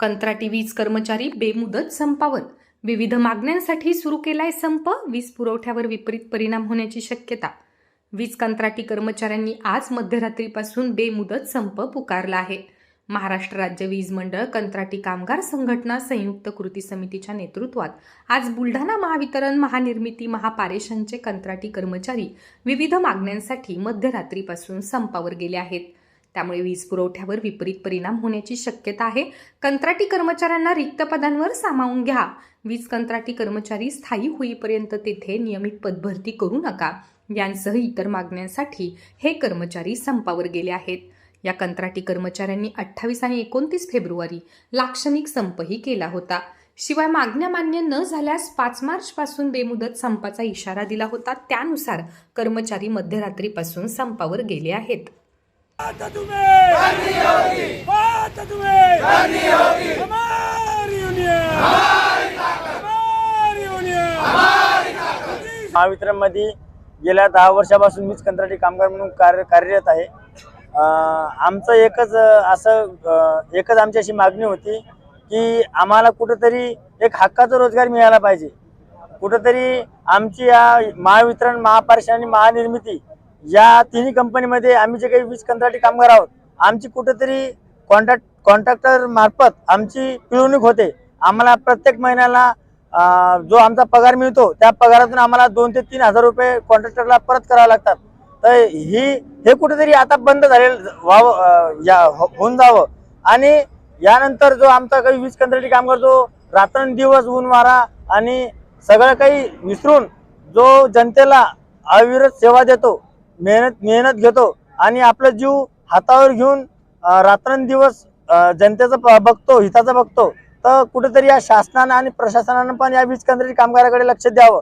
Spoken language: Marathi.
कंत्राटी वीज कर्मचारी बेमुदत संपावर. विविध मागण्यांसाठी सुरू केलाय संप वीज पुरवठ्यावर विपरीत परिणाम होण्याची शक्यता. वीज कंत्राटी कर्मचाऱ्यांनी आज मध्यरात्रीपासून बेमुदत संप पुकारला आहे. महाराष्ट्र राज्य वीज मंडळ कंत्राटी कामगार संघटना संयुक्त कृती समितीच्या नेतृत्वात आज बुलढाणा महावितरण महानिर्मिती महापारेषणचे कंत्राटी कर्मचारी विविध मागण्यांसाठी मध्यरात्रीपासून संपावर गेले आहेत. त्यामुळे वीज पुरवठ्यावर विपरीत परिणाम होण्याची शक्यता आहे. कंत्राटी कर्मचाऱ्यांना रिक्त पदांवर सामावून घ्या. वीज कंत्राटी कर्मचारी स्थायी होईपर्यंत तेथे नियमित पदभरती करू नका. यांसह इतर मागण्यांसाठी हे कर्मचारी संपावर गेले आहेत. या कंत्राटी कर्मचाऱ्यांनी अठ्ठावीस आणि एकोणतीस फेब्रुवारी लाक्षणिक संपही केला होता. शिवाय मागण्या मान्य न झाल्यास पाच मार्च पासून बेमुदत संपाचा इशारा दिला होता. त्यानुसार कर्मचारी मध्यरात्रीपासून संपावर गेले आहेत. आता तुम्हें करनी होगी आता तुम्हें करनी होगी हमारी यूनियन! हमारी यूनियन महावितरणमध्ये गेल्या दहा वर्षापासून मीच कंत्राटी कामगार म्हणून कार्य कार्यरत आहे. आमचं एकच असं एकच आमची अशी मागणी होती की आम्हाला कुठंतरी एक हक्काचा रोजगार मिळाला पाहिजे. कुठंतरी आमची या महावितरण महापारेषण आणि महानिर्मिती या तिन्ही कंपनीमध्ये आम्ही जे काही वीज कंत्राटी कामगार आहोत आमची कुठंतरी कॉन्ट्रॅक्ट कॉन्ट्रॅक्टर मार्फत आमची पिळवणूक होते. आम्हाला प्रत्येक महिन्याला जो आमचा पगार मिळतो त्या पगारातून आम्हाला दोन ते तीन हजार रुपये कॉन्ट्रॅक्टरला परत करावे लागतात. तर ही हे कुठेतरी आता बंद झालेलं व्हावं या हो, होऊन जावं. आणि यानंतर जो आमचा काही वीज कंत्राटी कामगार जो रात्रंदिवस ऊन वारा आणि सगळं काही विसरून जो जनतेला अविरत सेवा देतो मेहनत मेहनत घेतो आणि आपला जीव हातावर घेऊन रात्रंदिवस जनतेचं बघतो हिताचं बघतो. तर कुठेतरी या शासनानं आणि प्रशासनानं पण या वीज कंत्राटी कामगाराकडे लक्ष द्यावं.